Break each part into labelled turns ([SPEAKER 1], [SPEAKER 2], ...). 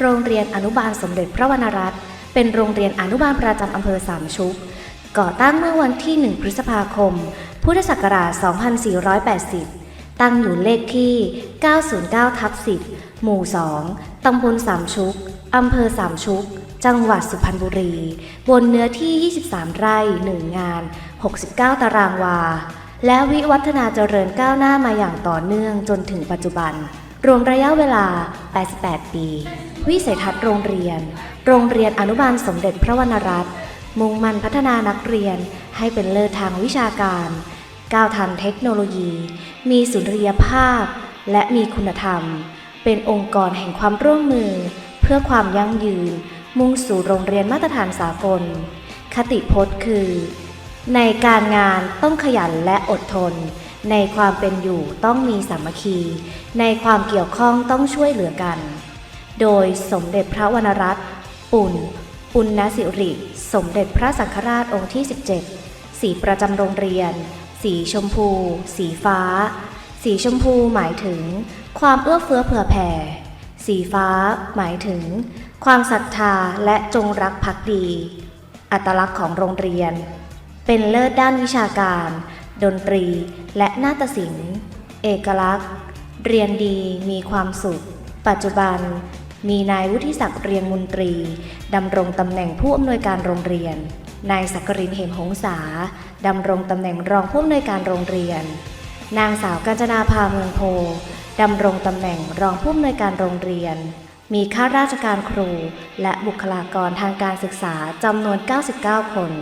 [SPEAKER 1] โรงเรียนอนุบาลสมเด็จพระวรรณรัตน์เป็นโรงเรียนอนุบาลประจำอำเภอสามชุก ก่อตั้งเมื่อวันที่ 1 พฤษภาคม พุทธศักราช 2480 ตั้งอยู่เลขที่ 909ทับ10 หมู่ 2 ตำบลสามชุก อำเภอสามชุก จังหวัดสุพรรณบุรี บนเนื้อที่ 23 ไร่ 1 งาน 69 ตารางวา และวิวัฒนาเจริญก้าวหน้ามาอย่างต่อเนื่องจนถึงปัจจุบัน รวมระยะเวลา 88 ปี วิสัยทัศน์โรงเรียน โรงเรียนอนุบาลสมเด็จพระวรรณรัตน์มุ่งมั่นพัฒนานักเรียนให้เป็นเลิศทางวิชาการ ก้าวทันเทคโนโลยี มีสุนทรียภาพ และมีคุณธรรม เป็นองค์กรแห่งความร่วมมือ เพื่อความยั่งยืน มุ่งสู่โรงเรียนมาตรฐานสากล คติพจน์คือ ในการงานต้องขยันและอดทน ในความเป็นอยู่ต้องมีสามัคคี ในความเกี่ยวข้องต้องช่วยเหลือกัน โดยสมเด็จพระวรรณรัตน์ปุ่น ปุณณสิริ สมเด็จพระสังฆราชองค์ที่ 17 สีประจำโรงเรียน สีชมพู สีฟ้า สีชมพูหมายถึง ความเอื้อเฟื้อเผื่อแผ่ สีฟ้าหมายถึง ความศรัทธาและจงรักภักดี อัตลักษณ์ของโรงเรียน เป็นเลิศด้านวิชาการ ดนตรี และนาฏศิลป์ เอกลักษณ์ เรียนดีมีความสุข ปัจจุบัน มีนายวุฒิศักดิ์เรียงมนตรี ดำรงตำแหน่งผู้อำนวยการโรงเรียน นายสักกรินเหมหงษา ดำรงตำแหน่งรองผู้อำนวยการโรงเรียน นางสาวกัญจนาภาเมืองโพดำรงตำแหน่งรองผู้อำนวยการโรงเรียน มีข้าราชการครู และบุคลากรทางการศึกษาจำนวน 99 คน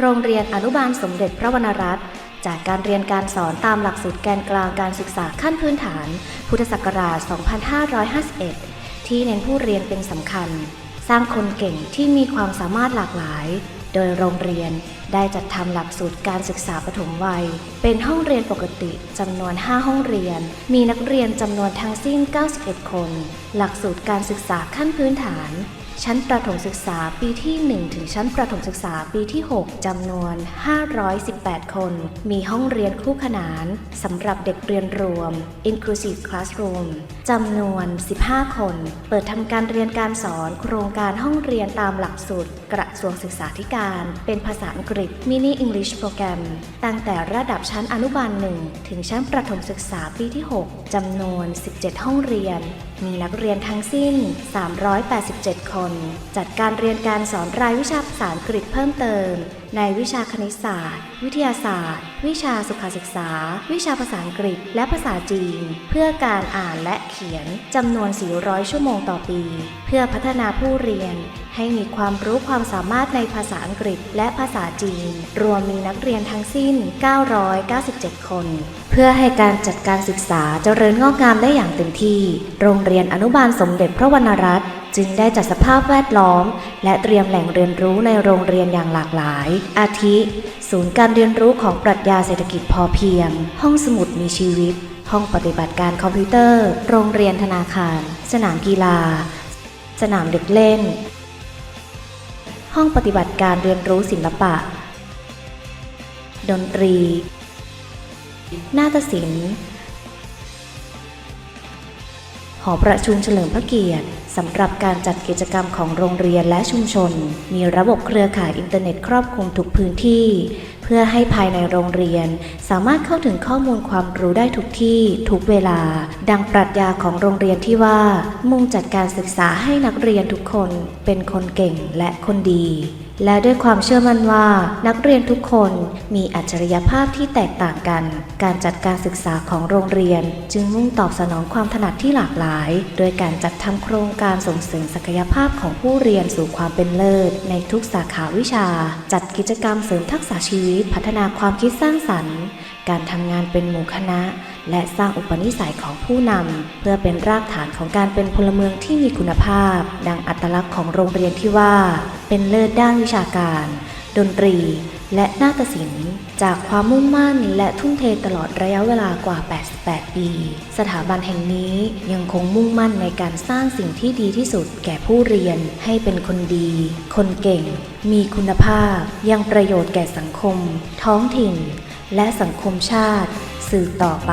[SPEAKER 1] โรงเรียนอนุบาลสมเด็จพระวรรณรัตน์จากการเรียนการสอนตามหลักสูตรแกนกลางการศึกษาขั้นพื้นฐาน พุทธศักราช 2551 ที่เน้นผู้เรียนเป็นสำคัญ สร้างคนเก่งที่มีความสามารถหลากหลาย โดยโรงเรียนได้จัดทำหลักสูตรการศึกษาปฐมวัย เป็นห้องเรียนปกติจำนวน 5 ห้องเรียน มีนักเรียนจำนวนทั้งสิ้น 91 คน หลักสูตรการศึกษาขั้นพื้นฐาน ชั้นประถมศึกษาปีที่ 1 ถึงชั้นประถมศึกษาปีที่ 6 จำนวน 518 คน มีห้องเรียนคู่ขนานสำหรับเด็กเรียนรวม Inclusive Classroom จำนวน 15 คน เปิดทำการเรียนการสอนโครงการห้องเรียนตามหลักสูตร กระทรวงศึกษาธิการ เป็นภาษาอังกฤษ Mini English Program ตั้งแต่ระดับชั้นอนุบาล 1 ถึงชั้นประถมศึกษาปีที่ 6 จำนวน 17 ห้องเรียนมีนักเรียนทั้งสิ้น 387 คน จัดการเรียนการสอนรายวิชาภาษาอังกฤษเพิ่มเติม ในวิชาคณิตศาสตร์ วิทยาศาสตร์ วิชาสุขศึกษา วิชาภาษาอังกฤษ และภาษาจีน เพื่อการอ่านและเขียนจำนวน 400 ชั่วโมงต่อปี เพื่อพัฒนาผู้เรียน ให้มีความรู้ความสามารถในภาษาอังกฤษ และภาษาจีน รวมมีนักเรียนทั้งสิ้น 997 คน เพื่อให้การจัดการศึกษาเจริญงอกงามได้อย่างเต็มที่ โรงเรียนอนุบาลสมเด็จพระวรรณรัตน์ จึงได้จัดสภาพแวดล้อม และเตรียมแหล่งเรียนรู้ในโรงเรียนอย่างหลากหลาย อาทิ ศูนย์การเรียนรู้ของปรัชญาเศรษฐกิจพอเพียง ห้องสมุดมีชีวิต ห้องปฏิบัติการคอมพิวเตอร์ โรงเรียนธนาคาร สนามกีฬา สนามเด็กเล่น ห้องปฏิบัติการเรียนรู้ศิลปะ ดนตรี นาฏศิลป์หอประชุมเฉลิมพระเกียรติ สำหรับการจัดกิจกรรมของโรงเรียนและชุมชน มีระบบเครือข่ายอินเทอร์เน็ตครอบคลุมทุกพื้นที่ เพื่อให้ภายในโรงเรียน สามารถเข้าถึงข้อมูลความรู้ได้ทุกที่ ทุกเวลา ดังปรัชญาของโรงเรียนที่ว่า มุ่งจัดการศึกษาให้นักเรียนทุกคนเป็นคนเก่งและคนดี และด้วยความเชื่อมั่นว่านักเรียนทุกคนมีอัจฉริยภาพที่แตกต่างกัน การจัดการศึกษาของโรงเรียน จึงมุ่งตอบสนองความถนัดที่หลากหลาย โดยการจัดทำโครงการส่งเสริมศักยภาพของผู้เรียนสู่ความเป็นเลิศ ในทุกสาขาวิชา จัดกิจกรรมเสริมทักษะชีวิต พัฒนาความคิดสร้างสรรค์ การทำงานเป็นหมู่คณะ และสร้างอุปนิสัยของผู้นำ เพื่อเป็นรากฐานของการเป็นพลเมืองที่มีคุณภาพ ดังอัตลักษณ์ของโรงเรียนที่ว่า เป็นเลิศด้านวิชาการ ดนตรี และนาฏศิลป์ จากความมุ่งมั่นและทุ่มเทตลอดระยะเวลากว่า 88 ปี สถาบันแห่งนี้ยังคงมุ่งมั่นในการสร้างสิ่งที่ดีที่สุดแก่ผู้เรียนให้เป็นคนดี คนเก่ง มีคุณภาพ ยังประโยชน์แก่สังคม ท้องถิ่น และสังคมชาติสืบต่อไป